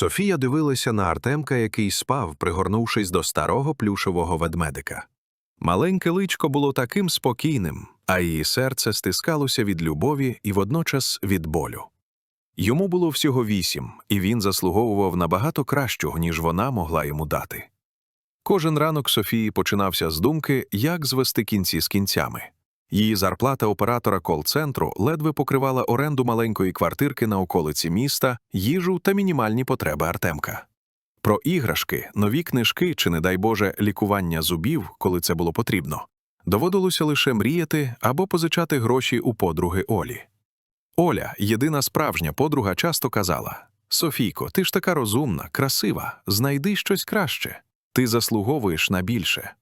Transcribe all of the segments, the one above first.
Софія дивилася на Артемка, який спав, пригорнувшись до старого плюшевого ведмедика. Маленьке личко було таким спокійним, а її серце стискалося від любові і водночас від болю. Йому було всього вісім, і він заслуговував набагато кращого, ніж вона могла йому дати. Кожен ранок Софії починався з думки, як звести кінці з кінцями. Її зарплата оператора кол-центру ледве покривала оренду маленької квартирки на околиці міста, їжу та мінімальні потреби Артемка. Про іграшки, нові книжки чи, не дай Боже, лікування зубів, коли це було потрібно, доводилося лише мріяти або позичати гроші у подруги Олі. Оля, єдина справжня подруга, часто казала: Софійко, ти ж така розумна, красива, знайди щось краще, ти заслуговуєш на більше.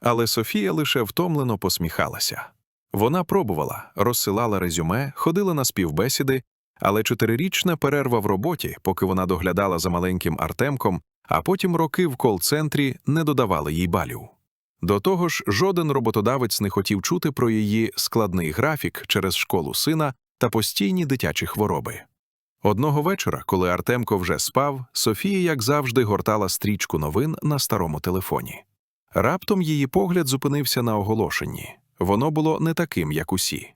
Але Софія лише втомлено посміхалася. Вона пробувала, розсилала резюме, ходила на співбесіди, але чотирирічна перерва в роботі, поки вона доглядала за маленьким Артемком, а потім роки в кол-центрі не додавали їй балів. До того ж, жоден роботодавець не хотів чути про її складний графік через школу сина та постійні дитячі хвороби. Одного вечора, коли Артемко вже спав, Софія, як завжди, гортала стрічку новин на старому телефоні. Раптом її погляд зупинився на оголошенні. Воно було не таким, як усі.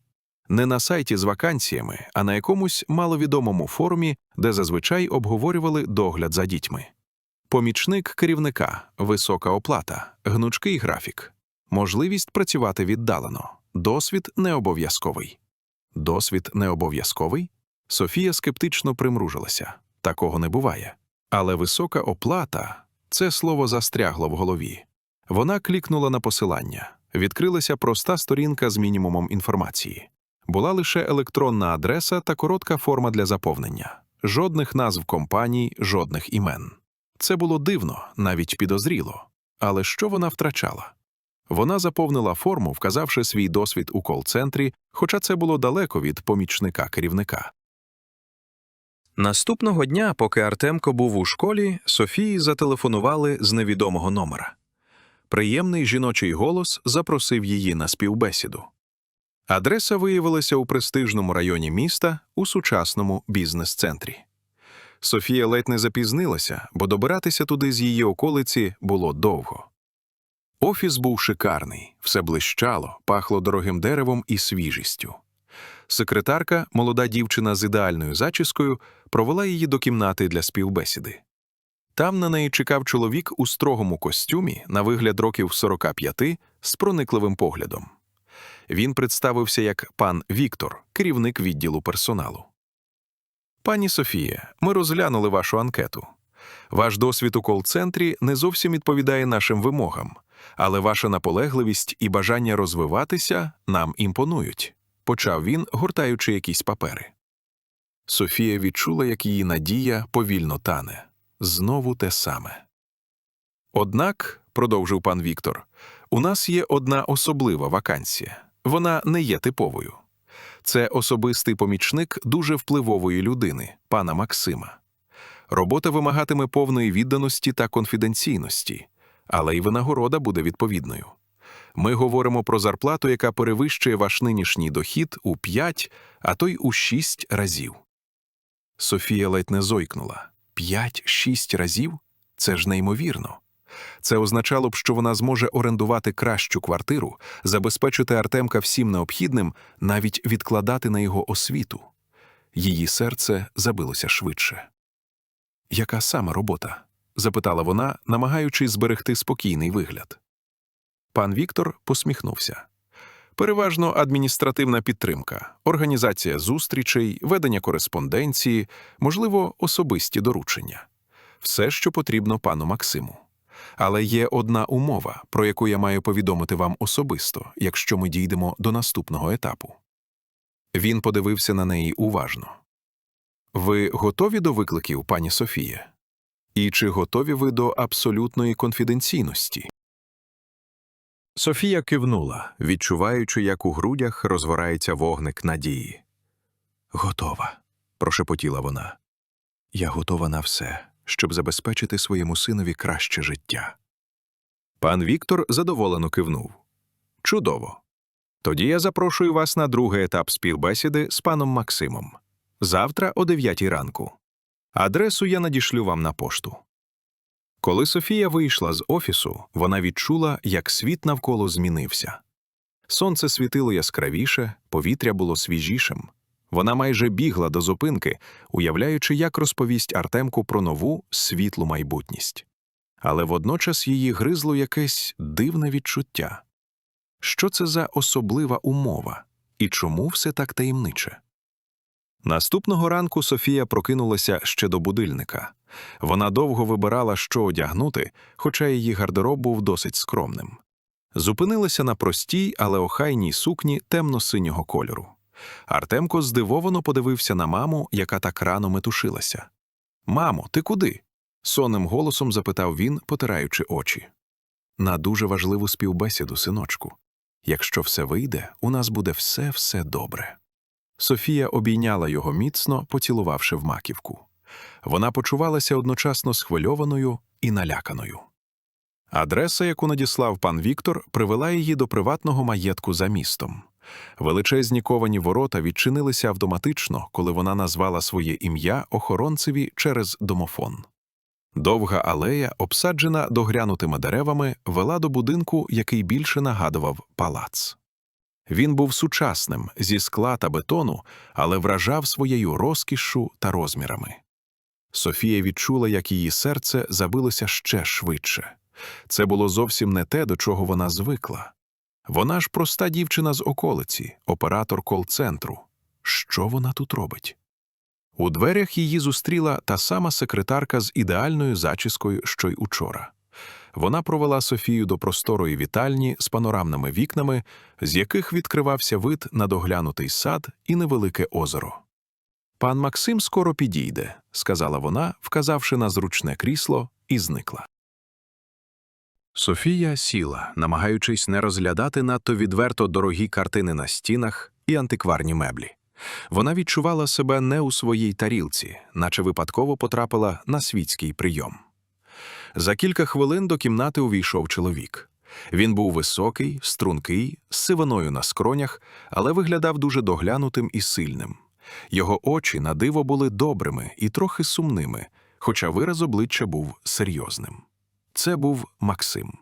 Не на сайті з вакансіями, а на якомусь маловідомому форумі, де зазвичай обговорювали догляд за дітьми. Помічник керівника, висока оплата, гнучкий графік, можливість працювати віддалено, досвід не обов'язковий. Досвід не обов'язковий? Софія скептично примружилася. Такого не буває. Але висока оплата це слово застрягло в голові. Вона клікнула на посилання. Відкрилася проста сторінка з мінімумом інформації. Була лише електронна адреса та коротка форма для заповнення. Жодних назв компаній, жодних імен. Це було дивно, навіть підозріло. Але що вона втрачала? Вона заповнила форму, вказавши свій досвід у кол-центрі, хоча це було далеко від помічника керівника. Наступного дня, поки Артемко був у школі, Софії зателефонували з невідомого номера. Приємний жіночий голос запросив її на співбесіду. Адреса виявилася у престижному районі міста у сучасному бізнес-центрі. Софія ледь не запізнилася, бо добиратися туди з її околиці було довго. Офіс був шикарний, все блищало, пахло дорогим деревом і свіжістю. Секретарка, молода дівчина з ідеальною зачіскою, провела її до кімнати для співбесіди. Там на неї чекав чоловік у строгому костюмі, на вигляд років 45, з проникливим поглядом. Він представився як пан Віктор, керівник відділу персоналу. Пані Софія, ми розглянули вашу анкету. Ваш досвід у кол-центрі не зовсім відповідає нашим вимогам, але ваша наполегливість і бажання розвиватися нам імпонують, почав він, гортаючи якісь папери. Софія відчула, як її надія повільно тане. Знову те саме. Однак, продовжив пан Віктор, у нас є одна особлива вакансія. Вона не є типовою. Це особистий помічник дуже впливової людини, пана Максима. Робота вимагатиме повної відданості та конфіденційності, але й винагорода буде відповідною. Ми говоримо про зарплату, яка перевищує ваш нинішній дохід у 5, а то й у 6 разів. Софія ледь не зойкнула. П'ять-шість разів? Це ж неймовірно. Це означало б, що вона зможе орендувати кращу квартиру, забезпечити Артемка всім необхідним, навіть відкладати на його освіту. Її серце забилося швидше. Яка саме робота? запитала вона, намагаючись зберегти спокійний вигляд. Пан Віктор посміхнувся. Переважно адміністративна підтримка, організація зустрічей, ведення кореспонденції, можливо, особисті доручення все, що потрібно пану Максиму. Але є одна умова, про яку я маю повідомити вам особисто, якщо ми дійдемо до наступного етапу. Він подивився на неї уважно. Ви готові до викликів, пані Софія? І чи готові ви до абсолютної конфіденційності? Софія кивнула, відчуваючи, як у грудях розгорається вогник надії. Готова, прошепотіла вона. Я готова на все, щоб забезпечити своєму синові краще життя. Пан Віктор задоволено кивнув. Чудово. Тоді я запрошую вас на другий етап співбесіди з паном Максимом. Завтра о 9 ранку. Адресу я надішлю вам на пошту. Коли Софія вийшла з офісу, вона відчула, як світ навколо змінився. Сонце світило яскравіше, повітря було свіжішим. Вона майже бігла до зупинки, уявляючи, як розповість Артемку про нову світлу майбутність. Але водночас її гризло якесь дивне відчуття. Що це за особлива умова? І чому все так таємниче? Наступного ранку Софія прокинулася ще до будильника. Вона довго вибирала, що одягнути, хоча її гардероб був досить скромним. Зупинилася на простій, але охайній сукні темно-синього кольору. Артемко здивовано подивився на маму, яка так рано метушилася. Мамо, ти куди? сонним голосом запитав він, потираючи очі. На дуже важливу співбесіду, синочку. Якщо все вийде, у нас буде все все добре. Софія обійняла його міцно, поцілувавши в маківку. Вона почувалася одночасно схвильованою і наляканою. Адреса, яку надіслав пан Віктор, привела її до приватного маєтку за містом. Величезні ковані ворота відчинилися автоматично, коли вона назвала своє ім'я охоронцеві через домофон. Довга алея, обсаджена доглянутими деревами, вела до будинку, який більше нагадував палац. Він був сучасним, зі скла та бетону, але вражав своєю розкішшю та розмірами. Софія відчула, як її серце забилося ще швидше. Це було зовсім не те, до чого вона звикла. Вона ж проста дівчина з околиці, оператор кол-центру. Що вона тут робить? У дверях її зустріла та сама секретарка з ідеальною зачіскою, що й учора. Вона провела Софію до просторої вітальні з панорамними вікнами, з яких відкривався вид на доглянутий сад і невелике озеро. Пан Максим скоро підійде, сказала вона, вказавши на зручне крісло, і зникла. Софія сіла, намагаючись не розглядати надто відверто дорогі картини на стінах і антикварні меблі. Вона відчувала себе не у своїй тарілці, наче випадково потрапила на світський прийом. За кілька хвилин до кімнати увійшов чоловік. Він був високий, стрункий, з сивиною на скронях, але виглядав дуже доглянутим і сильним. Його очі на диво були добрими і трохи сумними, хоча вираз обличчя був серйозним. Це був Максим.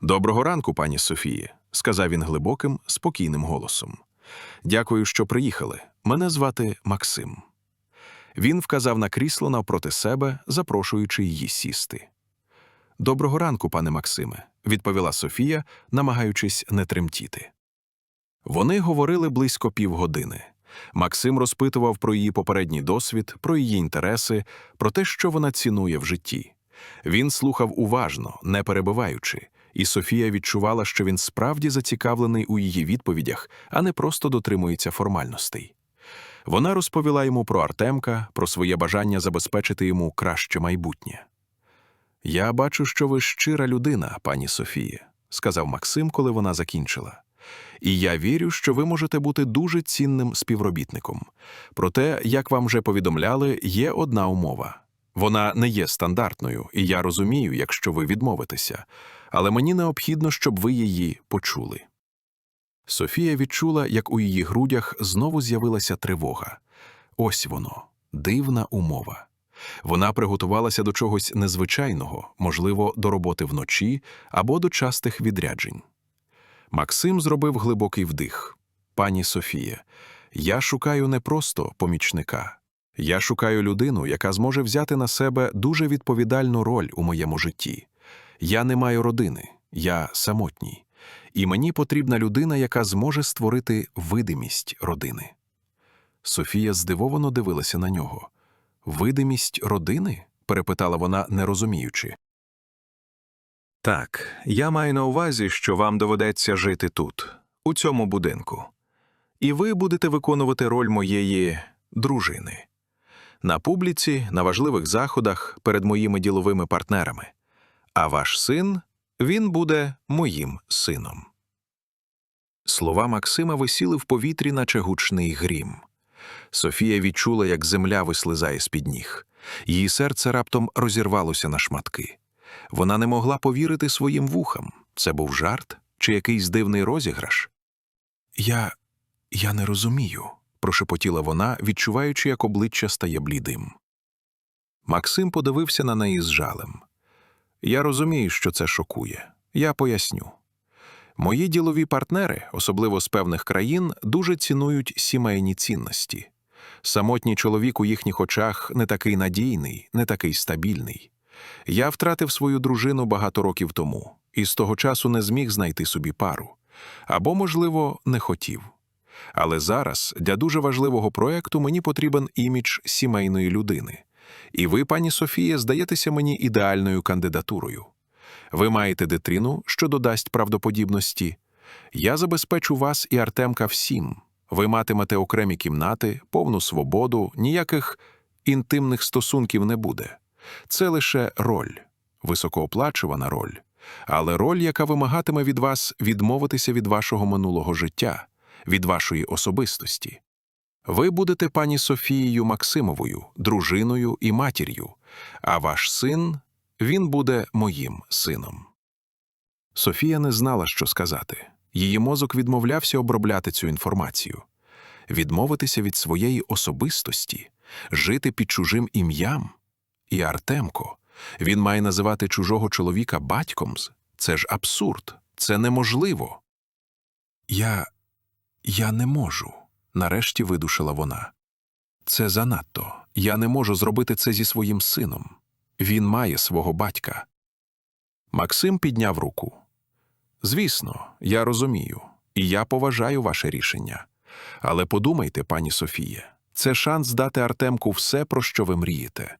Доброго ранку, пані Софії, сказав він глибоким, спокійним голосом. Дякую, що приїхали. Мене звати Максим. Він вказав на крісло навпроти себе, запрошуючи її сісти. Доброго ранку, пане Максиме, відповіла Софія, намагаючись не тремтіти. Вони говорили близько півгодини. Максим розпитував про її попередній досвід, про її інтереси, про те, що вона цінує в житті. Він слухав уважно, не перебиваючи, і Софія відчувала, що він справді зацікавлений у її відповідях, а не просто дотримується формальностей. Вона розповіла йому про Артемка, про своє бажання забезпечити йому краще майбутнє. Я бачу, що ви щира людина, пані Софія, сказав Максим, коли вона закінчила. І я вірю, що ви можете бути дуже цінним співробітником. Проте, як вам вже повідомляли, є одна умова. Вона не є стандартною, і я розумію, якщо ви відмовитеся, але мені необхідно, щоб ви її почули. Софія відчула, як у її грудях знову з'явилася тривога. Ось воно, дивна умова. Вона приготувалася до чогось незвичайного, можливо, до роботи вночі або до частих відряджень. Максим зробив глибокий вдих. Пані Софія, я шукаю не просто помічника. Я шукаю людину, яка зможе взяти на себе дуже відповідальну роль у моєму житті. Я не маю родини, я самотній, і мені потрібна людина, яка зможе створити видимість родини. Софія здивовано дивилася на нього. Видимість родини? перепитала вона, не розуміючи. Так, я маю на увазі, що вам доведеться жити тут, у цьому будинку, і ви будете виконувати роль моєї дружини на публіці, на важливих заходах перед моїми діловими партнерами. А ваш син він буде моїм сином. Слова Максима висіли в повітрі, наче гучний грім. Софія відчула, як земля вислизає з під ніг. Її серце раптом розірвалося на шматки. Вона не могла повірити своїм вухам. Це був жарт чи якийсь дивний розіграш. Я. я не розумію, прошепотіла вона, відчуваючи, як обличчя стає блідим. Максим подивився на неї з жалем. Я розумію, що це шокує. Я поясню. Мої ділові партнери, особливо з певних країн, дуже цінують сімейні цінності. Самотній чоловік у їхніх очах не такий надійний, не такий стабільний. Я втратив свою дружину багато років тому і з того часу не зміг знайти собі пару. Або, можливо, не хотів. Але зараз для дуже важливого проекту мені потрібен імідж сімейної людини. І ви, пані Софія, здаєтеся мені ідеальною кандидатурою. Ви маєте дитину, що додасть правдоподібності. Я забезпечу вас і Артемка всім. Ви матимете окремі кімнати, повну свободу, ніяких інтимних стосунків не буде. Це лише роль, високооплачувана роль, але роль, яка вимагатиме від вас відмовитися від вашого минулого життя, від вашої особистості. Ви будете пані Софією Максимовою, дружиною і матір'ю, а ваш син він буде моїм сином. Софія не знала, що сказати. Її мозок відмовлявся обробляти цю інформацію, відмовитися від своєї особистості, жити під чужим ім'ям. І Артемко, він має називати чужого чоловіка батьком. Це ж абсурд, це неможливо. Я. я не можу, нарешті видушила вона. Це занадто. Я не можу зробити це зі своїм сином. Він має свого батька. Максим підняв руку. Звісно, я розумію, і я поважаю ваше рішення. Але подумайте, пані Софіє, це шанс дати Артемку все, про що ви мрієте: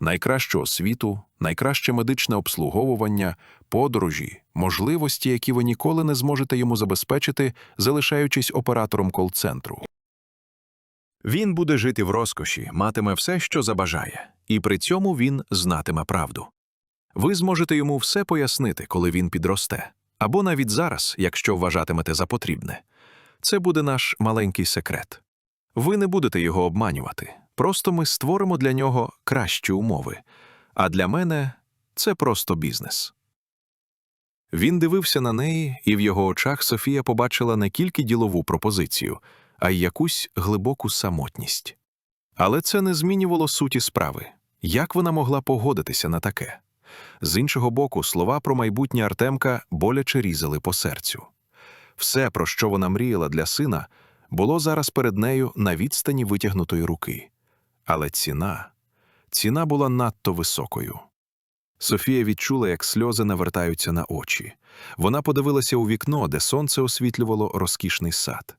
найкращу освіту, найкраще медичне обслуговування, подорожі, можливості, які ви ніколи не зможете йому забезпечити, залишаючись оператором кол-центру. Він буде жити в розкоші, матиме все, що забажає, і при цьому він знатиме правду. Ви зможете йому все пояснити, коли він підросте, або навіть зараз, якщо вважатимете за потрібне. Це буде наш маленький секрет. Ви не будете його обманювати. Просто ми створимо для нього кращі умови. А для мене це просто бізнес. Він дивився на неї, і в його очах Софія побачила не тільки ділову пропозицію, а й якусь глибоку самотність. Але це не змінювало суті справи. Як вона могла погодитися на таке? З іншого боку, слова про майбутнє Артемка боляче різали по серцю. Все, про що вона мріяла для сина, було зараз перед нею на відстані витягнутої руки. Але ціна ціна була надто високою. Софія відчула, як сльози навертаються на очі. Вона подивилася у вікно, де сонце освітлювало розкішний сад.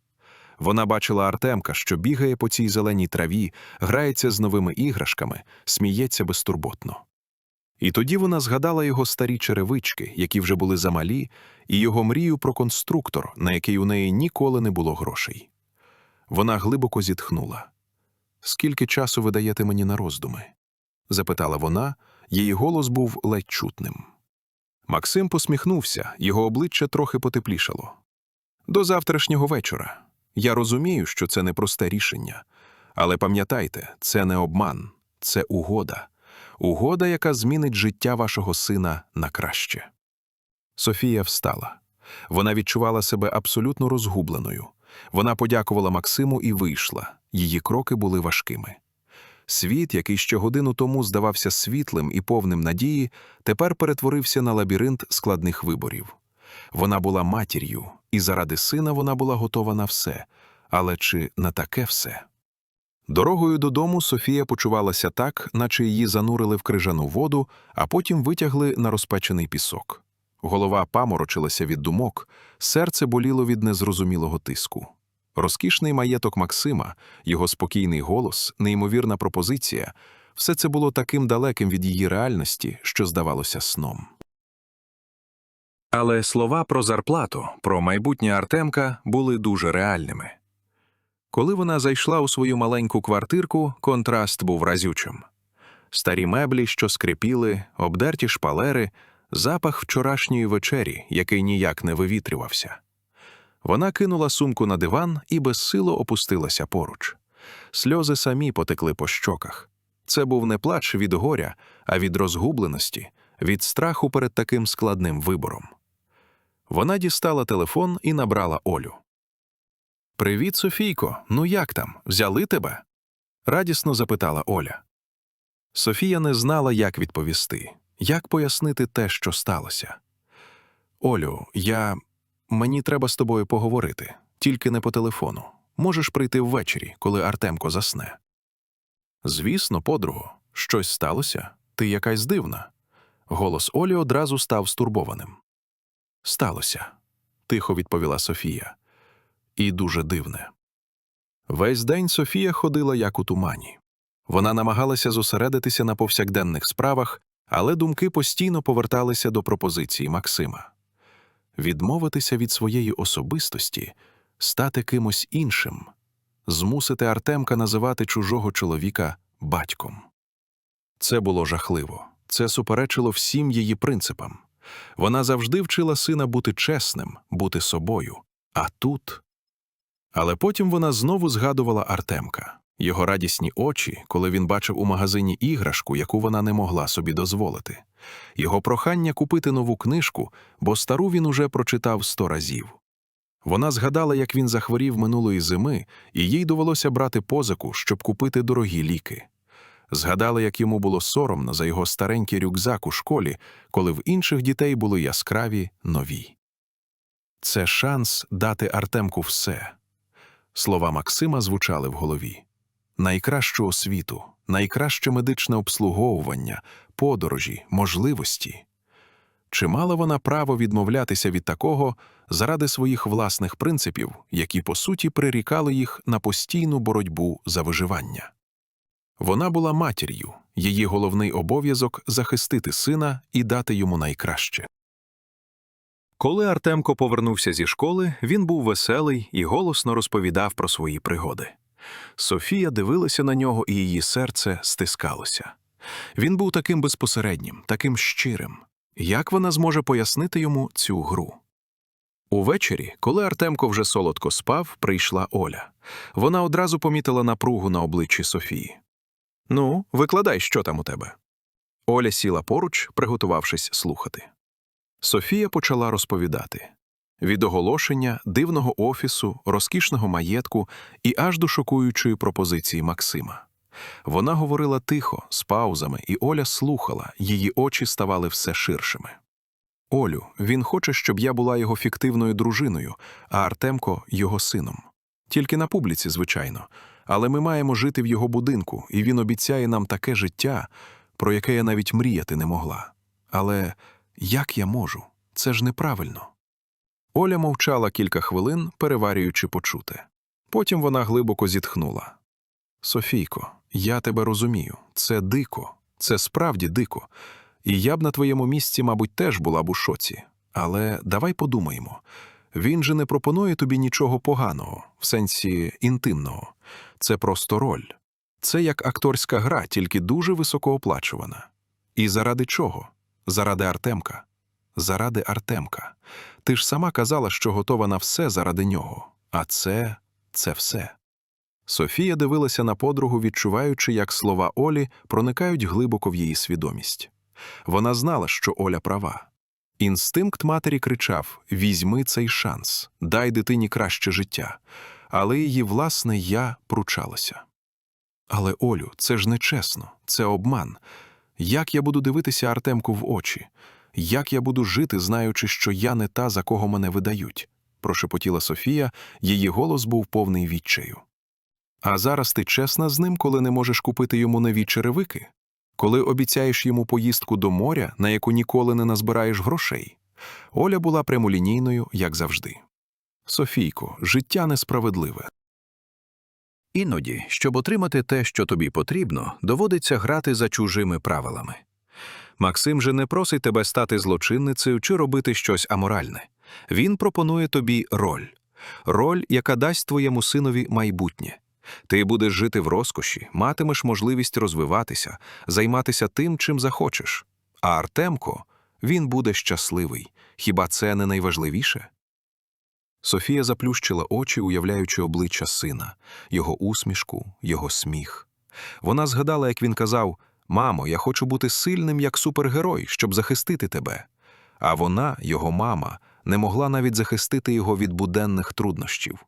Вона бачила Артемка, що бігає по цій зеленій траві, грається з новими іграшками, сміється безтурботно. І тоді вона згадала його старі черевички, які вже були замалі, і його мрію про конструктор, на який у неї ніколи не було грошей. Вона глибоко зітхнула. Скільки часу ви даєте мені на роздуми? запитала вона, її голос був ледь чутним. Максим посміхнувся, його обличчя трохи потеплішало. До завтрашнього вечора. Я розумію, що це непросте рішення, але пам'ятайте, це не обман, це угода. Угода, яка змінить життя вашого сина на краще. Софія встала. Вона відчувала себе абсолютно розгубленою. Вона подякувала Максиму і вийшла. Її кроки були важкими. Світ, який ще годину тому здавався світлим і повним надії, тепер перетворився на лабіринт складних виборів. Вона була матір'ю, і заради сина вона була готова на все. Але чи на таке все? Дорогою додому Софія почувалася так, наче її занурили в крижану воду, а потім витягли на розпечений пісок. Голова паморочилася від думок, серце боліло від незрозумілого тиску. Розкішний маєток Максима, його спокійний голос, неймовірна пропозиція все це було таким далеким від її реальності, що здавалося сном. Але слова про зарплату, про майбутнє Артемка були дуже реальними. Коли вона зайшла у свою маленьку квартирку, контраст був разючим. Старі меблі, що скрипіли, обдерті шпалери, запах вчорашньої вечері, який ніяк не вивітрювався. Вона кинула сумку на диван і безсило опустилася поруч. Сльози самі потекли по щоках. Це був не плач від горя, а від розгубленості, від страху перед таким складним вибором. Вона дістала телефон і набрала Олю. Привіт, Софійко. Ну як там? Взяли тебе? радісно запитала Оля. Софія не знала, як відповісти, як пояснити те, що сталося. Олю, я. Мені треба з тобою поговорити, тільки не по телефону. Можеш прийти ввечері, коли Артемко засне. Звісно, подруго, щось сталося? Ти якась дивна. Голос Олі одразу став стурбованим. Сталося, тихо відповіла Софія. І дуже дивне. Весь день Софія ходила як у тумані. Вона намагалася зосередитися на повсякденних справах, але думки постійно поверталися до пропозиції Максима відмовитися від своєї особистості, стати кимось іншим, змусити Артемка називати чужого чоловіка батьком. Це було жахливо, це суперечило всім її принципам. Вона завжди вчила сина бути чесним, бути собою, а тут. Але потім вона знову згадувала Артемка, його радісні очі, коли він бачив у магазині іграшку, яку вона не могла собі дозволити, його прохання купити нову книжку, бо стару він уже прочитав сто разів. Вона згадала, як він захворів минулої зими, і їй довелося брати позику, щоб купити дорогі ліки. Згадала, як йому було соромно за його старенький рюкзак у школі, коли в інших дітей були яскраві нові. Це шанс дати Артемку все. Слова Максима звучали в голові найкращу освіту, найкраще медичне обслуговування, подорожі, можливості. Чи мала вона право відмовлятися від такого заради своїх власних принципів, які по суті прирікали їх на постійну боротьбу за виживання? Вона була матір'ю, її головний обов'язок захистити сина і дати йому найкраще. Коли Артемко повернувся зі школи, він був веселий і голосно розповідав про свої пригоди. Софія дивилася на нього, і її серце стискалося. Він був таким безпосереднім, таким щирим. Як вона зможе пояснити йому цю гру? Увечері, коли Артемко вже солодко спав, прийшла Оля. Вона одразу помітила напругу на обличчі Софії. Ну, викладай, що там у тебе. Оля сіла поруч, приготувавшись слухати. Софія почала розповідати від оголошення, дивного офісу, розкішного маєтку і аж до шокуючої пропозиції Максима. Вона говорила тихо, з паузами, і Оля слухала, її очі ставали все ширшими. Олю, він хоче, щоб я була його фіктивною дружиною, а Артемко його сином. Тільки на публіці, звичайно, але ми маємо жити в його будинку, і він обіцяє нам таке життя, про яке я навіть мріяти не могла. Але як я можу? Це ж неправильно. Оля мовчала кілька хвилин, переварюючи почуте. Потім вона глибоко зітхнула. Софійко, я тебе розумію, це дико, це справді дико. І я б на твоєму місці, мабуть, теж була б у шоці. Але давай подумаємо він же не пропонує тобі нічого поганого, в сенсі інтимного. Це просто роль. Це як акторська гра, тільки дуже високооплачувана. І заради чого? Заради Артемка. Заради Артемка. Ти ж сама казала, що готова на все заради нього. А це це все. Софія дивилася на подругу, відчуваючи, як слова Олі проникають глибоко в її свідомість. Вона знала, що Оля права. Інстинкт матері кричав Візьми цей шанс, дай дитині краще життя. Але її власне я пручалася. Але, Олю, це ж нечесно, це обман. Як я буду дивитися Артемку в очі? Як я буду жити, знаючи, що я не та, за кого мене видають? прошепотіла Софія, її голос був повний відчаю. А зараз ти чесна з ним, коли не можеш купити йому нові черевики? Коли обіцяєш йому поїздку до моря, на яку ніколи не назбираєш грошей? Оля була прямолінійною, як завжди. Софійко, життя несправедливе. Іноді, щоб отримати те, що тобі потрібно, доводиться грати за чужими правилами. Максим же не просить тебе стати злочинницею чи робити щось аморальне. Він пропонує тобі роль роль, яка дасть твоєму синові майбутнє. Ти будеш жити в розкоші, матимеш можливість розвиватися, займатися тим, чим захочеш. А Артемко він буде щасливий. Хіба це не найважливіше? Софія заплющила очі, уявляючи обличчя сина, його усмішку, його сміх. Вона згадала, як він казав Мамо, я хочу бути сильним як супергерой, щоб захистити тебе. А вона, його мама, не могла навіть захистити його від буденних труднощів.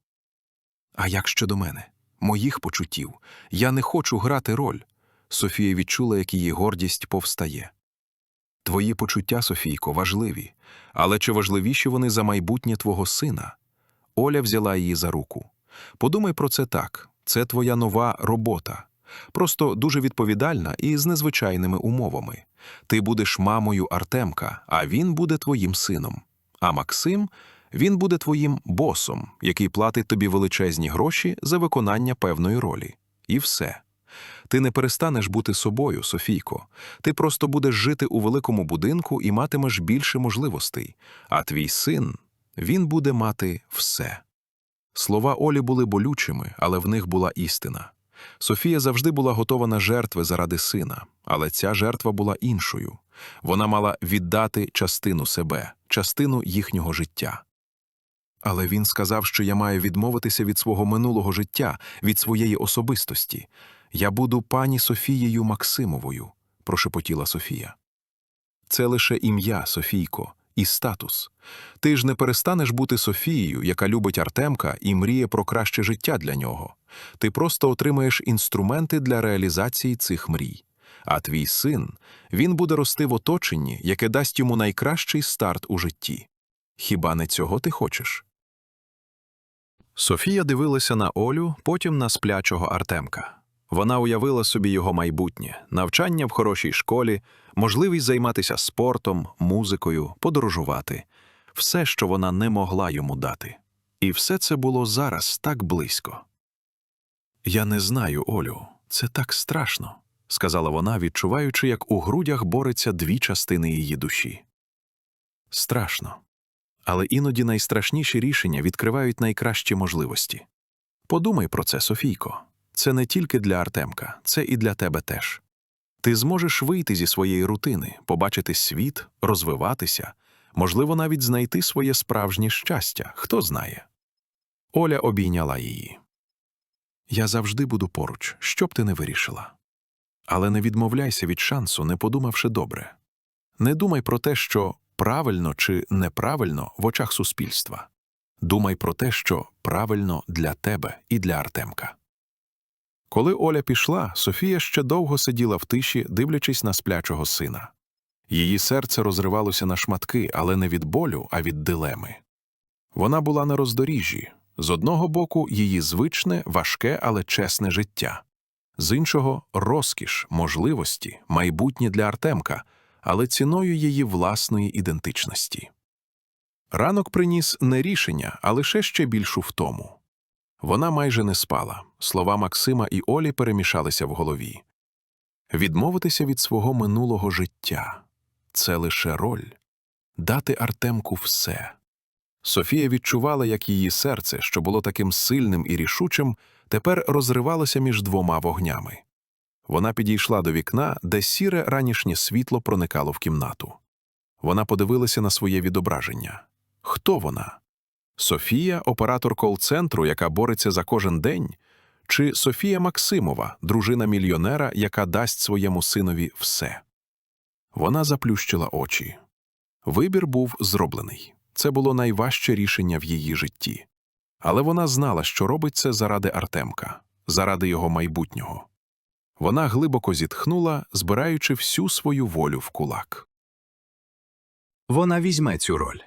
А як щодо мене, моїх почуттів, я не хочу грати роль. Софія відчула, як її гордість повстає. Твої почуття, Софійко, важливі, але чи важливіші вони за майбутнє твого сина? Оля взяла її за руку. Подумай про це так: це твоя нова робота. Просто дуже відповідальна і з незвичайними умовами. Ти будеш мамою Артемка, а він буде твоїм сином. А Максим він буде твоїм босом, який платить тобі величезні гроші за виконання певної ролі. І все. Ти не перестанеш бути собою, Софійко. Ти просто будеш жити у великому будинку і матимеш більше можливостей. А твій син, він буде мати все. Слова Олі були болючими, але в них була істина. Софія завжди була готова на жертви заради сина, але ця жертва була іншою. Вона мала віддати частину себе, частину їхнього життя. Але він сказав, що я маю відмовитися від свого минулого життя, від своєї особистості. Я буду пані Софією Максимовою, прошепотіла Софія. Це лише ім'я, Софійко, і статус. Ти ж не перестанеш бути Софією, яка любить Артемка і мріє про краще життя для нього. Ти просто отримаєш інструменти для реалізації цих мрій. А твій син він буде рости в оточенні, яке дасть йому найкращий старт у житті. Хіба не цього ти хочеш? Софія дивилася на Олю, потім на сплячого Артемка. Вона уявила собі його майбутнє, навчання в хорошій школі, можливість займатися спортом, музикою, подорожувати все, що вона не могла йому дати. І все це було зараз так близько. Я не знаю, Олю, це так страшно, сказала вона, відчуваючи, як у грудях бореться дві частини її душі. Страшно. Але іноді найстрашніші рішення відкривають найкращі можливості. Подумай про це, Софійко. Це не тільки для Артемка, це і для тебе теж. Ти зможеш вийти зі своєї рутини, побачити світ, розвиватися, можливо, навіть знайти своє справжнє щастя, хто знає. Оля обійняла її. Я завжди буду поруч, що б ти не вирішила. Але не відмовляйся від шансу, не подумавши добре. Не думай про те, що правильно чи неправильно в очах суспільства. Думай про те, що правильно для тебе і для Артемка. Коли Оля пішла, Софія ще довго сиділа в тиші, дивлячись на сплячого сина. Її серце розривалося на шматки, але не від болю, а від дилеми. Вона була на роздоріжжі з одного боку, її звичне, важке, але чесне життя, з іншого розкіш, можливості, майбутнє для Артемка, але ціною її власної ідентичності. Ранок приніс не рішення, а лише ще більшу втому. Вона майже не спала. Слова Максима і Олі перемішалися в голові. Відмовитися від свого минулого життя це лише роль дати Артемку все. Софія відчувала, як її серце, що було таким сильним і рішучим, тепер розривалося між двома вогнями. Вона підійшла до вікна, де сіре ранішнє світло проникало в кімнату. Вона подивилася на своє відображення. Хто вона? Софія, оператор кол-центру, яка бореться за кожен день, чи Софія Максимова, дружина мільйонера, яка дасть своєму синові все. Вона заплющила очі. Вибір був зроблений. Це було найважче рішення в її житті. Але вона знала, що робить це заради Артемка, заради його майбутнього. Вона глибоко зітхнула, збираючи всю свою волю в кулак. Вона візьме цю роль.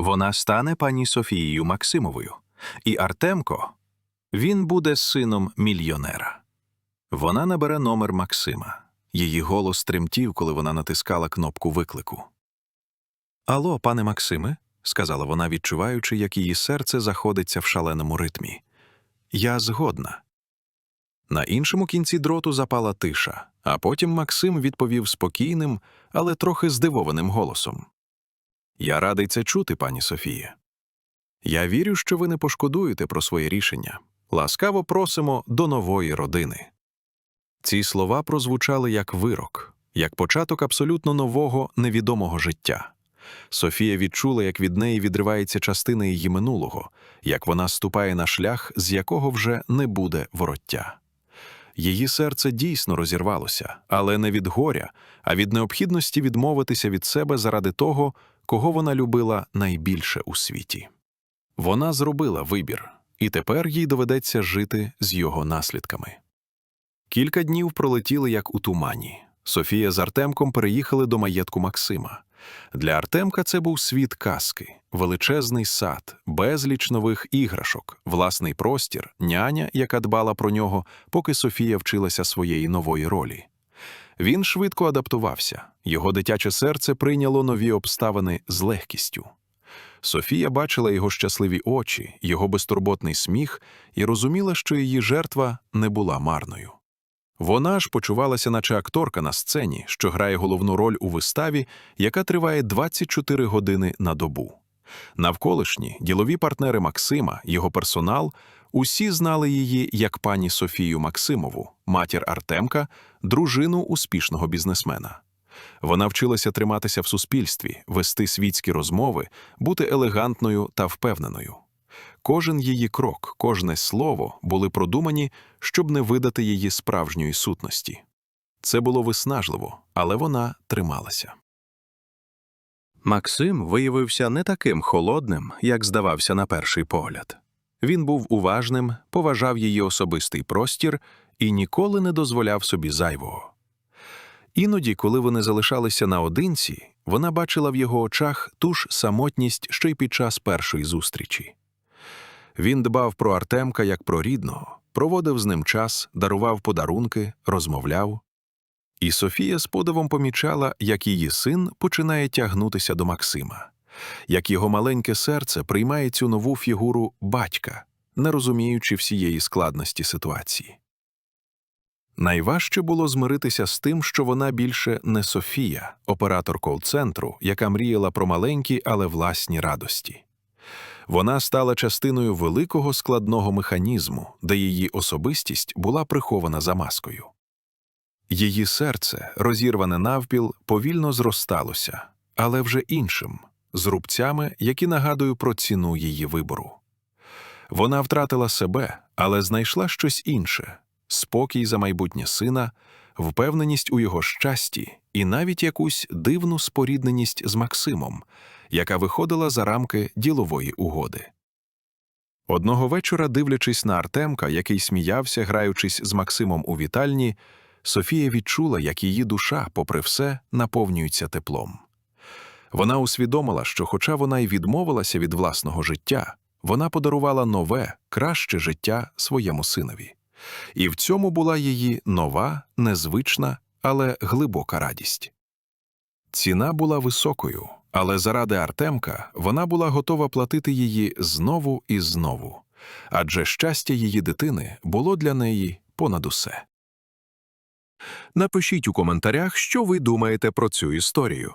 Вона стане пані Софією Максимовою. І Артемко він буде сином мільйонера. Вона набере номер Максима. Її голос тремтів, коли вона натискала кнопку виклику. Алло, пане Максиме, сказала вона, відчуваючи, як її серце заходиться в шаленому ритмі. Я згодна. На іншому кінці дроту запала тиша, а потім Максим відповів спокійним, але трохи здивованим голосом. Я радий це чути, пані Софія. Я вірю, що ви не пошкодуєте про своє рішення. Ласкаво просимо до нової родини. Ці слова прозвучали як вирок, як початок абсолютно нового невідомого життя. Софія відчула, як від неї відривається частина її минулого, як вона ступає на шлях, з якого вже не буде вороття. Її серце дійсно розірвалося, але не від горя, а від необхідності відмовитися від себе заради того, кого вона любила найбільше у світі. Вона зробила вибір, і тепер їй доведеться жити з його наслідками. Кілька днів пролетіли як у тумані. Софія з Артемком переїхали до маєтку Максима. Для Артемка це був світ казки, величезний сад, безліч нових іграшок, власний простір, няня, яка дбала про нього, поки Софія вчилася своєї нової ролі. Він швидко адаптувався, його дитяче серце прийняло нові обставини з легкістю. Софія бачила його щасливі очі, його безтурботний сміх і розуміла, що її жертва не була марною. Вона ж почувалася, наче акторка на сцені, що грає головну роль у виставі, яка триває 24 години на добу. Навколишні ділові партнери Максима, його персонал, усі знали її як пані Софію Максимову, матір Артемка, дружину успішного бізнесмена. Вона вчилася триматися в суспільстві, вести світські розмови, бути елегантною та впевненою. Кожен її крок, кожне слово були продумані, щоб не видати її справжньої сутності. Це було виснажливо, але вона трималася. Максим виявився не таким холодним, як здавався на перший погляд. Він був уважним, поважав її особистий простір і ніколи не дозволяв собі зайвого. Іноді, коли вони залишалися наодинці, вона бачила в його очах ту ж самотність, що й під час першої зустрічі. Він дбав про Артемка як про рідного, проводив з ним час, дарував подарунки, розмовляв. І Софія з подивом помічала, як її син починає тягнутися до Максима, як його маленьке серце приймає цю нову фігуру батька, не розуміючи всієї складності ситуації. Найважче було змиритися з тим, що вона більше не Софія, оператор кол-центру, яка мріяла про маленькі, але власні радості. Вона стала частиною великого складного механізму, де її особистість була прихована за маскою. Її серце, розірване навпіл, повільно зросталося, але вже іншим, з рубцями, які нагадують про ціну її вибору. Вона втратила себе, але знайшла щось інше спокій за майбутнє сина, впевненість у його щасті і навіть якусь дивну спорідненість з Максимом, яка виходила за рамки ділової угоди. Одного вечора, дивлячись на Артемка, який сміявся, граючись з Максимом у вітальні, Софія відчула, як її душа, попри все, наповнюється теплом. Вона усвідомила, що, хоча вона й відмовилася від власного життя, вона подарувала нове, краще життя своєму синові. І в цьому була її нова, незвична, але глибока радість. Ціна була високою, але заради Артемка вона була готова платити її знову і знову, адже щастя її дитини було для неї понад усе. Напишіть у коментарях, що ви думаєте про цю історію.